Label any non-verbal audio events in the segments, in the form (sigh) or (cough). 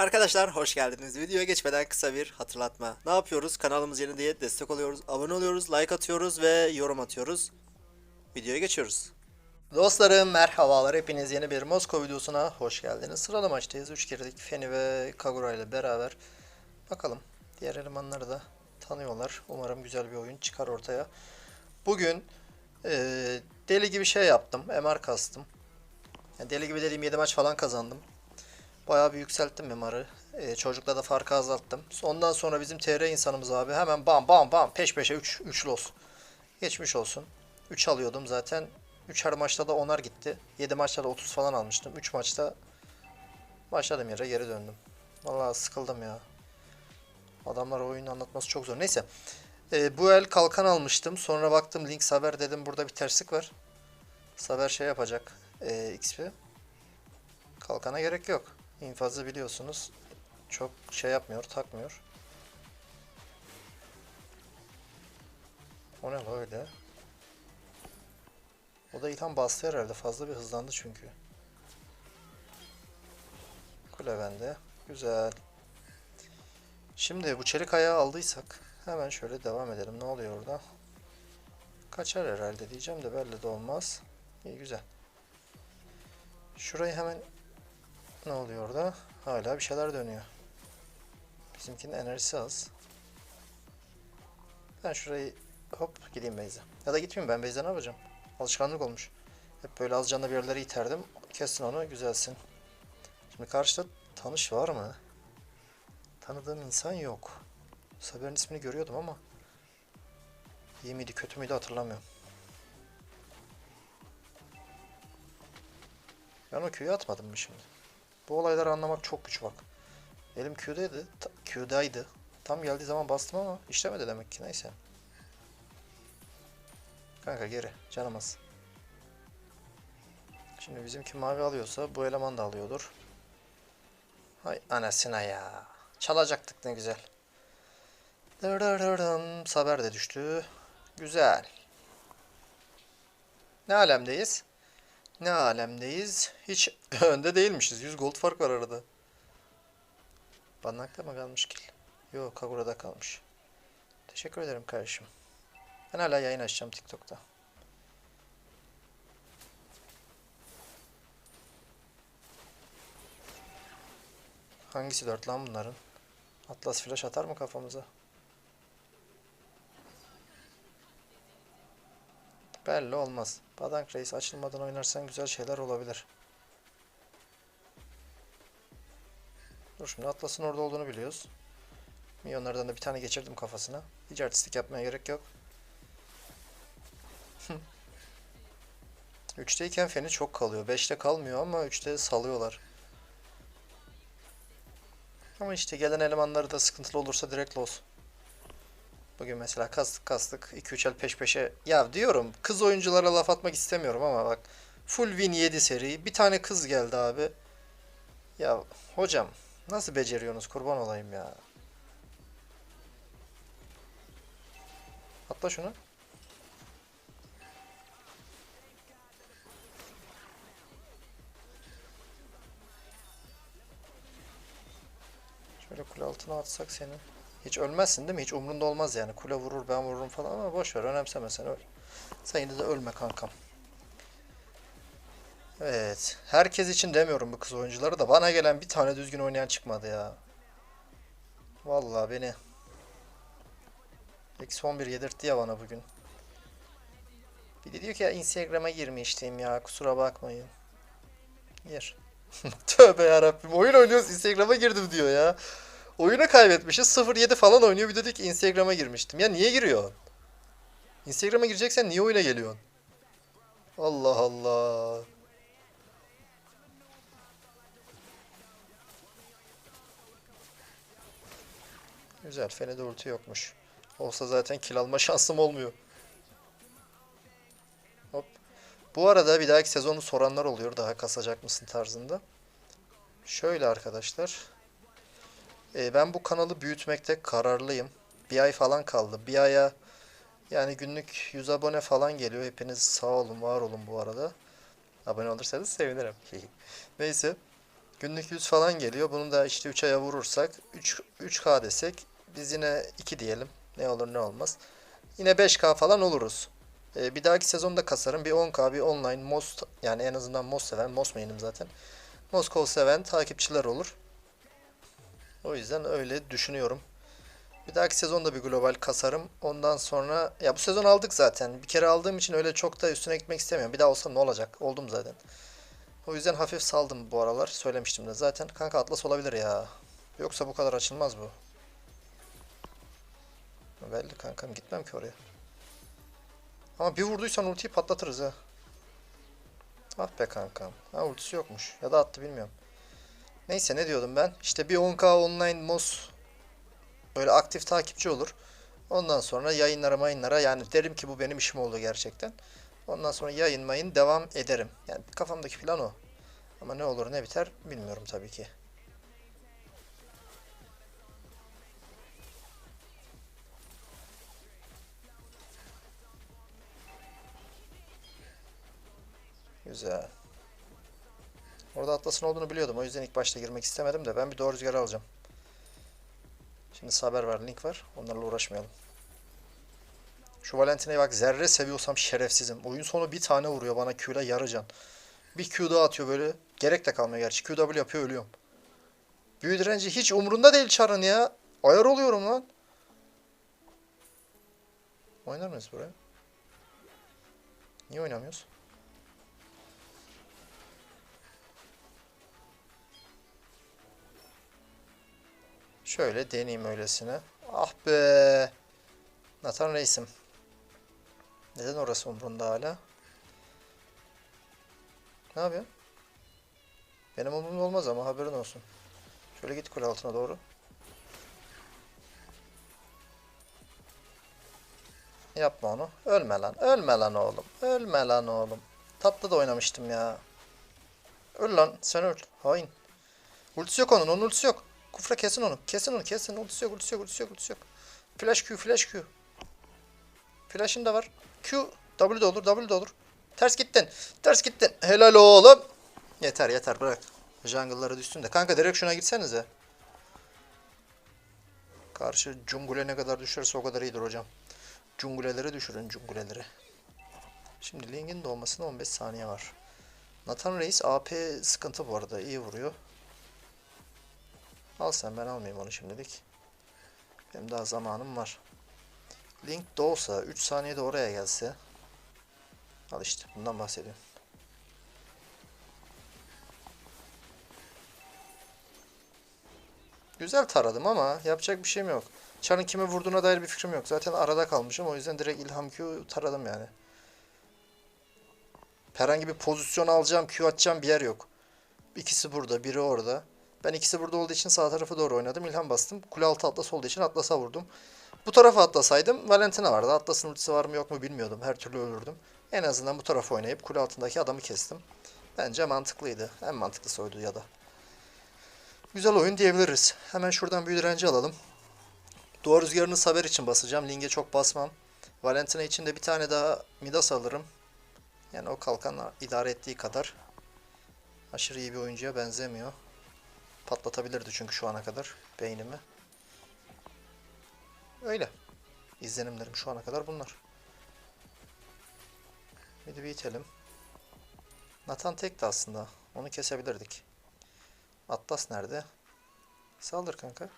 Arkadaşlar hoş geldiniz. Videoya geçmeden kısa bir hatırlatma. Ne yapıyoruz? Kanalımız yeni diye destek oluyoruz. Abone oluyoruz, like atıyoruz ve yorum atıyoruz. Videoya geçiyoruz. Dostlarım merhabalar. Hepiniz yeni bir Moskova videosuna hoş geldiniz. Sıralı maçtayız. 3 girdik. Feni ve Kagura ile beraber. Bakalım. Diğer elemanları da tanıyorlar. Umarım güzel bir oyun çıkar ortaya. Bugün eee, deli gibi şey yaptım. MR kastım. Yani deli gibi dediğim 7 maç falan kazandım. Bayağı bir yükselttim MMR'ı. Ee, çocukla da farkı azalttım. Ondan sonra bizim TR insanımız abi hemen bam bam bam peş peşe 3 3 los. Geçmiş olsun. 3 alıyordum zaten. 3'er maçta da 10'ar gitti. 7 maçta da 30 falan almıştım. 3 maçta başladım yere geri döndüm. Vallahi sıkıldım ya. Adamlar oyunu anlatması çok zor. Neyse. Ee, bu el kalkan almıştım. Sonra baktım link Saber dedim burada bir terslik var. Saber şey yapacak. Ee, XP. Kalkana gerek yok. İnfazı biliyorsunuz. Çok şey yapmıyor, takmıyor. O ne la öyle? O da ilham bastı herhalde. Fazla bir hızlandı çünkü. Kule bende. Güzel. Şimdi bu çelik ayağı aldıysak hemen şöyle devam edelim. Ne oluyor orada? Kaçar herhalde diyeceğim de belli de olmaz. İyi güzel. Şurayı hemen ne oluyor orada? Hala bir şeyler dönüyor. Bizimkinin enerjisi az. Ben şurayı hop gideyim Beyza. Ya da gitmeyeyim ben Beyza ne yapacağım? Alışkanlık olmuş. Hep böyle az canlı bir yerlere iterdim. Kesin onu güzelsin. Şimdi karşıda tanış var mı? Tanıdığım insan yok. Saber'in ismini görüyordum ama iyi miydi kötü müydü hatırlamıyorum. Ben o Q'yu atmadım mı şimdi? Bu olayları anlamak çok güç bak. Elim Q'daydı, Q'daydı. Tam geldiği zaman bastım ama işlemedi demek ki neyse. Kanka geri, canım az. Şimdi bizimki mavi alıyorsa bu eleman da alıyordur. Hay anasına ya. Çalacaktık ne güzel. Dırırırım. Saber de düştü. Güzel. Ne alemdeyiz? Ne alemdeyiz? Hiç (laughs) önde değilmişiz. 100 gold fark var arada. Banlakta mı kalmış kill? Yok Kagura'da kalmış. Teşekkür ederim kardeşim. Ben hala yayın açacağım TikTok'ta. Hangisi dört lan bunların? Atlas flash atar mı kafamıza? Belli olmaz. Badank Reis açılmadan oynarsan güzel şeyler olabilir. Dur şimdi Atlas'ın orada olduğunu biliyoruz. Milyonlardan da bir tane geçirdim kafasına. Hiç artistik yapmaya gerek yok. (laughs) 3'teyken feni çok kalıyor. 5'te kalmıyor ama 3'te salıyorlar. Ama işte gelen elemanları da sıkıntılı olursa direkt loss. Bugün mesela kastık kastık 2-3 el peş peşe. Ya diyorum kız oyunculara laf atmak istemiyorum ama bak. Full win 7 seri. Bir tane kız geldi abi. Ya hocam nasıl beceriyorsunuz kurban olayım ya. Atla şunu. Şöyle kule altına atsak seni. Hiç ölmezsin değil mi? Hiç umrunda olmaz yani. Kule vurur ben vururum falan ama boş ver önemseme sen öl. Sen yine de ölme kankam. Evet. Herkes için demiyorum bu kız oyuncuları da bana gelen bir tane düzgün oynayan çıkmadı ya. Vallahi beni. Eksi 11 yedirtti ya bana bugün. Bir de diyor ki ya Instagram'a girmiştim ya kusura bakmayın. Gir. (laughs) Tövbe yarabbim oyun oynuyoruz Instagram'a girdim diyor ya. Oyunu kaybetmişiz 0.7 falan oynuyor bir de diyor ki Instagram'a girmiştim. Ya niye giriyor? Instagram'a gireceksen niye oyuna geliyorsun? Allah Allah. Güzel. Fene'de ulti yokmuş. Olsa zaten kill alma (laughs) şansım olmuyor. Hop. Bu arada bir dahaki sezonu soranlar oluyor. Daha kasacak mısın tarzında. Şöyle arkadaşlar. Ee, ben bu kanalı büyütmekte kararlıyım. Bir ay falan kaldı. Bir aya yani günlük 100 abone falan geliyor. Hepiniz sağ olun, var olun bu arada. Abone olursanız sevinirim. (laughs) Neyse. Günlük 100 falan geliyor. Bunu da işte 3 aya vurursak 3 3K desek biz yine 2 diyelim. Ne olur ne olmaz. Yine 5K falan oluruz. Ee, bir dahaki sezonda kasarım. Bir 10K bir online most yani en azından most seven most main'im zaten. Moskov seven takipçiler olur. O yüzden öyle düşünüyorum. Bir dahaki sezonda bir global kasarım. Ondan sonra ya bu sezon aldık zaten. Bir kere aldığım için öyle çok da üstüne gitmek istemiyorum. Bir daha olsa ne olacak? Oldum zaten. O yüzden hafif saldım bu aralar. Söylemiştim de zaten. Kanka Atlas olabilir ya. Yoksa bu kadar açılmaz bu. Belli kankam gitmem ki oraya. Ama bir vurduysan ultiyi patlatırız ha. Ah be kankam. Ha ultisi yokmuş. Ya da attı bilmiyorum. Neyse ne diyordum ben? İşte bir 10k online mos böyle aktif takipçi olur. Ondan sonra yayınlara mayınlara yani derim ki bu benim işim oldu gerçekten. Ondan sonra yayın mayın devam ederim. Yani kafamdaki plan o. Ama ne olur ne biter bilmiyorum tabii ki. Güzel. Orada Atlas'ın olduğunu biliyordum. O yüzden ilk başta girmek istemedim de ben bir doğru rüzgarı alacağım. Şimdi haber var, link var. Onlarla uğraşmayalım. Şu Valentina'yı bak zerre seviyorsam şerefsizim. Oyun sonu bir tane vuruyor bana Q'la yarı can. Bir Q daha atıyor böyle. Gerek de kalmıyor gerçi. QW yapıyor ölüyorum. Büyü direnci hiç umurunda değil çarın ya. Ayar oluyorum lan. Oynar mıyız buraya? Niye oynamıyoruz? Şöyle deneyeyim öylesine. Ah be. Nathan Reisim. Neden orası umrunda hala? Ne yapıyor? Benim umurumda olmaz ama haberin olsun. Şöyle git kule altına doğru. Yapma onu. Ölme lan. Ölme lan oğlum. Ölme lan oğlum. Tatlı da oynamıştım ya. Öl lan. Sen öl. Hain. Ultisi yok onun. Onun ultisi yok. Kufra kesin onu. Kesin onu. Kesin. Ultisi yok. Ultisi yok. Ultisi yok. Ultisi yok. Flash Q. Flash Q. Flash'ın da var. Q. W de olur. W de olur. Ters gittin. Ters gittin. Helal oğlum. Yeter yeter bırak. Jungle'lara düşsün de. Kanka direkt şuna gitsenize. Karşı Cungule ne kadar düşerse o kadar iyidir hocam. Cunguleleri düşürün cunguleleri. Şimdi Link'in doğmasına 15 saniye var. Nathan Reis AP sıkıntı bu arada. iyi vuruyor. Al sen ben almayayım onu şimdilik. Benim daha zamanım var. Link doğsa 3 saniyede oraya gelse. Al işte bundan bahsediyorum. Güzel taradım ama yapacak bir şeyim yok. Çar'ın kime vurduğuna dair bir fikrim yok. Zaten arada kalmışım o yüzden direkt ilham Q taradım yani. Herhangi bir pozisyon alacağım, Q atacağım bir yer yok. İkisi burada, biri orada. Ben ikisi burada olduğu için sağ tarafa doğru oynadım. İlham bastım. Kule altı atlas olduğu için atlasa vurdum. Bu tarafa atlasaydım Valentina vardı. Atlas'ın ultisi var mı yok mu bilmiyordum. Her türlü ölürdüm. En azından bu tarafa oynayıp kule altındaki adamı kestim. Bence mantıklıydı. En mantıklısı oydu ya da. Güzel oyun diyebiliriz. Hemen şuradan büyü direnci alalım. Duvar rüzgarını Saber için basacağım. Ling'e çok basmam. Valentina için de bir tane daha Midas alırım. Yani o kalkan idare ettiği kadar. Aşırı iyi bir oyuncuya benzemiyor. Patlatabilirdi çünkü şu ana kadar beynimi. Öyle. İzlenimlerim şu ana kadar bunlar. De bir itelim. Nathan tekti aslında. Onu kesebilirdik. Atlas nerede? Saldır kanka.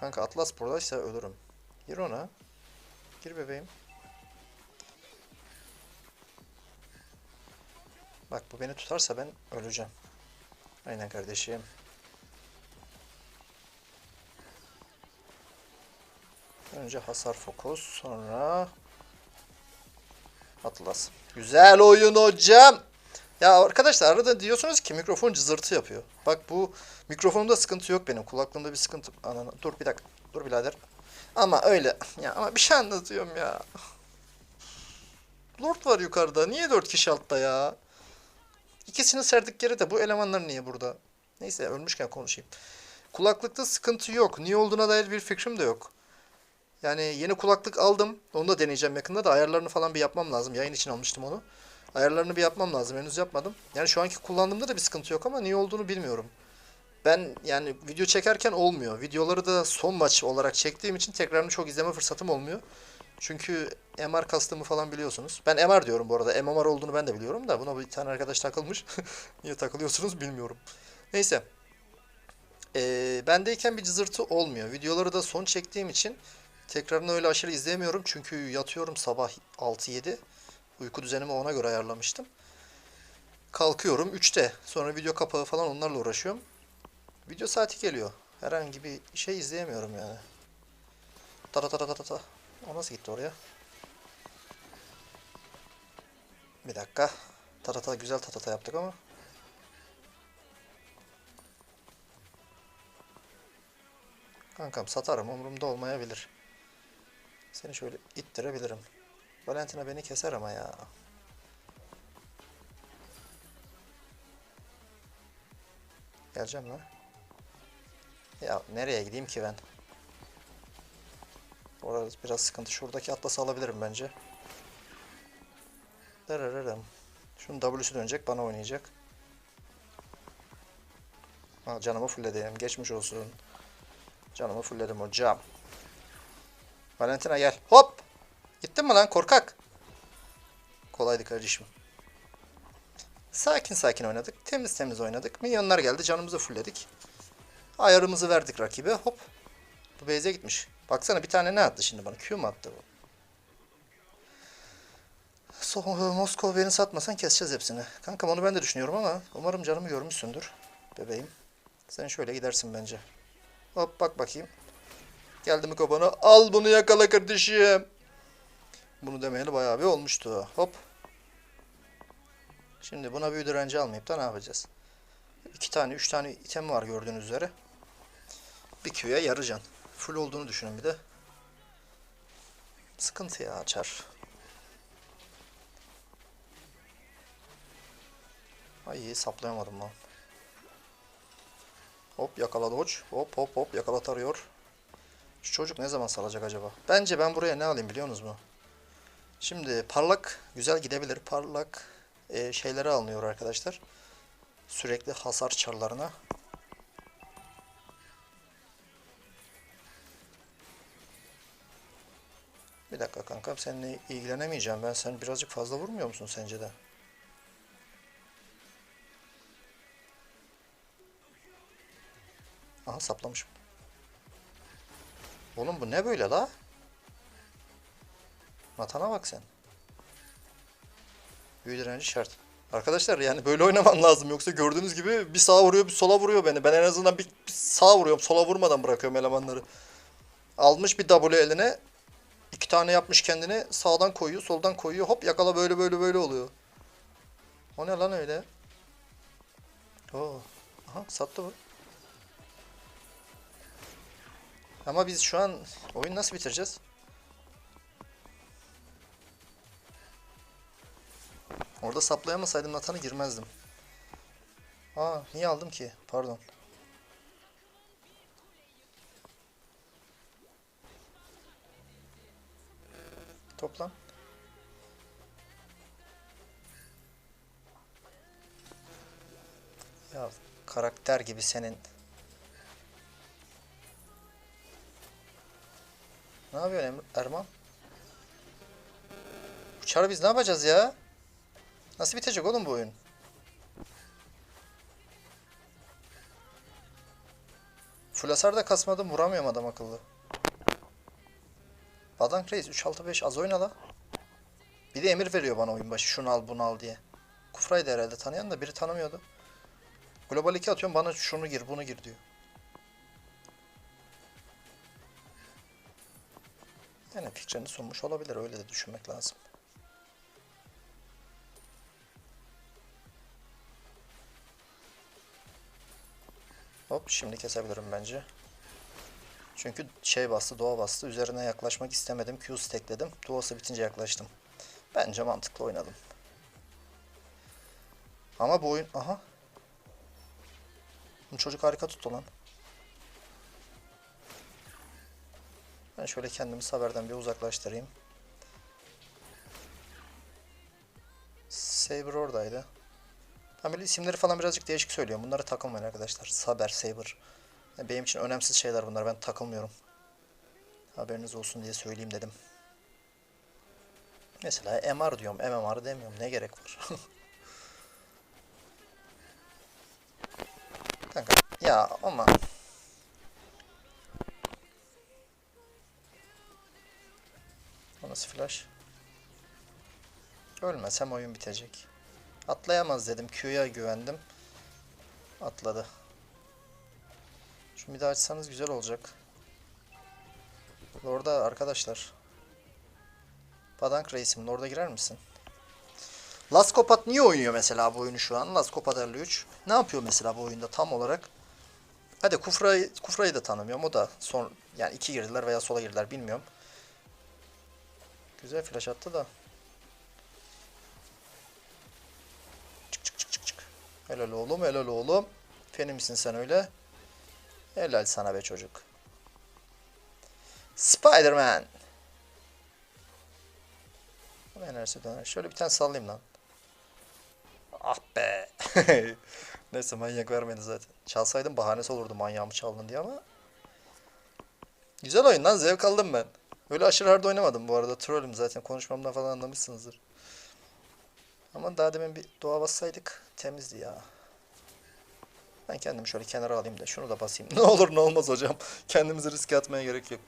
Kanka Atlas buradaysa ölürüm. Gir ona. Gir bebeğim. Bak bu beni tutarsa ben öleceğim. Aynen kardeşim. Önce hasar fokus, sonra Atlas. Güzel oyun hocam. Ya arkadaşlar arada diyorsunuz ki mikrofon cızırtı yapıyor. Bak bu mikrofonumda sıkıntı yok benim. Kulaklığımda bir sıkıntı. Ananı. Dur bir dakika. Dur birader. Ama öyle. Ya ama bir şey anlatıyorum ya. Lord var yukarıda. Niye dört kişi altta ya? İkisini serdik geri de bu elemanlar niye burada? Neyse ölmüşken konuşayım. Kulaklıkta sıkıntı yok. Niye olduğuna dair bir fikrim de yok. Yani yeni kulaklık aldım. Onu da deneyeceğim yakında da ayarlarını falan bir yapmam lazım. Yayın için almıştım onu. Ayarlarını bir yapmam lazım. Henüz yapmadım. Yani şu anki kullandığımda da bir sıkıntı yok ama niye olduğunu bilmiyorum. Ben yani video çekerken olmuyor. Videoları da son maç olarak çektiğim için tekrarını çok izleme fırsatım olmuyor. Çünkü MR kastımı falan biliyorsunuz. Ben MR diyorum bu arada. MMR olduğunu ben de biliyorum da buna bir tane arkadaş takılmış. (laughs) Niye takılıyorsunuz bilmiyorum. Neyse. Ee, bendeyken bir cızırtı olmuyor. Videoları da son çektiğim için tekrarını öyle aşırı izleyemiyorum. Çünkü yatıyorum sabah 6-7. Uyku düzenimi ona göre ayarlamıştım. Kalkıyorum 3'te. Sonra video kapağı falan onlarla uğraşıyorum. Video saati geliyor. Herhangi bir şey izleyemiyorum yani. Ta ta ta ta ta ta. O nasıl gitti oraya? Bir dakika. Tatata güzel tatata yaptık ama. Kankam satarım umurumda olmayabilir. Seni şöyle ittirebilirim. Valentina beni keser ama ya. Geleceğim lan. Ya nereye gideyim ki ben? Orası biraz sıkıntı. Şuradaki atlası alabilirim bence. Darararım. Şunun W'su dönecek bana oynayacak. Ha, canımı fullledim. Geçmiş olsun. Canımı fullledim hocam. Valentina gel. Hop! Gittin mi lan korkak? Kolaydı kardeşim. Sakin sakin oynadık. Temiz temiz oynadık. Milyonlar geldi. Canımızı fullledik. Ayarımızı verdik rakibe. Hop. Bu base'e gitmiş. Baksana bir tane ne attı şimdi bana? Q mu attı bu? So Moskova beni satmasan keseceğiz hepsini. Kankam onu ben de düşünüyorum ama umarım canımı görmüşsündür. Bebeğim. Sen şöyle gidersin bence. Hop bak bakayım. Geldi mi kafana? Al bunu yakala kardeşim. Bunu demeyeli bayağı bir olmuştu. Hop. Şimdi buna büyü direnci almayıp da ne yapacağız? İki tane, üç tane item var gördüğünüz üzere. Bir Q'ya yarı can. Full olduğunu düşünün bir de. Sıkıntı ya açar. Ay saplayamadım lan. Hop yakala dodge. Hop hop hop yakala tarıyor. Şu çocuk ne zaman salacak acaba? Bence ben buraya ne alayım biliyorsunuz mu? Şimdi parlak güzel gidebilir. Parlak e, şeylere alınıyor arkadaşlar. Sürekli hasar çarlarına. Bir dakika kankam seninle ilgilenemeyeceğim. Ben sen birazcık fazla vurmuyor musun sence de? Aha saplamışım. Oğlum bu ne böyle la? Natana bak sen. Büyü direnci şart. Arkadaşlar yani böyle oynaman lazım. Yoksa gördüğünüz gibi bir sağa vuruyor bir sola vuruyor beni. Ben en azından bir, bir sağa vuruyorum. Sola vurmadan bırakıyorum elemanları. Almış bir W eline. İki tane yapmış kendini. Sağdan koyuyor soldan koyuyor. Hop yakala böyle böyle böyle oluyor. O ne lan öyle? Oo. Aha sattı bu. Ama biz şu an oyun nasıl bitireceğiz? Orada saplayamasaydım Natan'ı girmezdim. Aa niye aldım ki? Pardon. Toplan. Ya karakter gibi senin. Ne yapıyorsun Erman? Uçar biz ne yapacağız ya? Nasıl bitecek oğlum bu oyun? Full da kasmadım vuramıyorum adam akıllı. Badank Reis 3-6-5 az oyna la. Bir de emir veriyor bana oyun başı şunu al bunu al diye. Kufra'ydı herhalde tanıyan da biri tanımıyordu. Global 2 atıyorum bana şunu gir bunu gir diyor. Yani fikrini sunmuş olabilir öyle de düşünmek lazım. Hop şimdi kesebilirim bence. Çünkü şey bastı, doğa bastı. Üzerine yaklaşmak istemedim. Q stackledim. Doğası bitince yaklaştım. Bence mantıklı oynadım. Ama bu oyun... Aha. Bu çocuk harika tuttu lan. Ben şöyle kendimi Saber'den bir uzaklaştırayım. Saber oradaydı. Ben böyle isimleri falan birazcık değişik söylüyorum. Bunlara takılmayın arkadaşlar. Saber, Saber. Benim için önemsiz şeyler bunlar. Ben takılmıyorum. Haberiniz olsun diye söyleyeyim dedim. Mesela MR diyorum. MMR demiyorum. Ne gerek var? (laughs) Ya ama O nasıl flash? Ölmesem oyun bitecek. Atlayamaz dedim. Q'ya güvendim. Atladı. Şu daha açsanız güzel olacak. Orada arkadaşlar. Padank reisim orada girer misin? Laskopat niye oynuyor mesela bu oyunu şu an? Laskopat 53. Ne yapıyor mesela bu oyunda tam olarak? Hadi Kufra'yı Kufra'yı da tanımıyorum. O da son yani iki girdiler veya sola girdiler bilmiyorum. Güzel flash attı da. Çık çık çık çık çık. Helal oğlum helal oğlum. Feni misin sen öyle? Helal sana be çocuk. Spider-Man. Enerjisi döner. Şöyle bir tane sallayayım lan. Ah be. (laughs) Neyse manyak vermedi zaten. Çalsaydım bahanesi olurdu manyağımı çaldın diye ama. Güzel oyun lan zevk aldım ben. Öyle aşırı hard oynamadım bu arada. Trollüm zaten. Konuşmamdan falan anlamışsınızdır. Ama daha demin bir doğa bassaydık temizdi ya. Ben kendimi şöyle kenara alayım da şunu da basayım. (laughs) Ne olur ne olmaz hocam. Kendimizi riske atmaya gerek yok.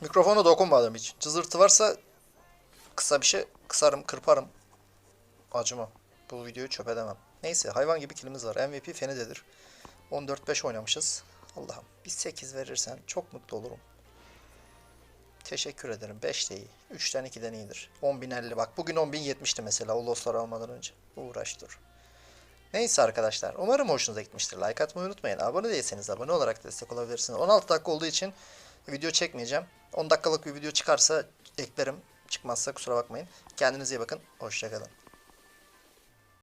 Mikrofona dokunmadım hiç. Cızırtı varsa kısa bir şey kısarım, kırparım. Acımam. Bu videoyu çöp edemem. Neyse hayvan gibi kilimiz var. MVP Feni'dedir. 14-5 oynamışız. Allah'ım bir 8 verirsen çok mutlu olurum. Teşekkür ederim. 5 de iyi. 3'ten 2'den iyidir. 10.050 bak. Bugün 10.070'ti mesela o losları almadan önce. Uğraş dur. Neyse arkadaşlar. Umarım hoşunuza gitmiştir. Like atmayı unutmayın. Abone değilseniz abone olarak destek olabilirsiniz. 16 dakika olduğu için video çekmeyeceğim. 10 dakikalık bir video çıkarsa eklerim. Çıkmazsa kusura bakmayın. Kendinize iyi bakın. Hoşçakalın.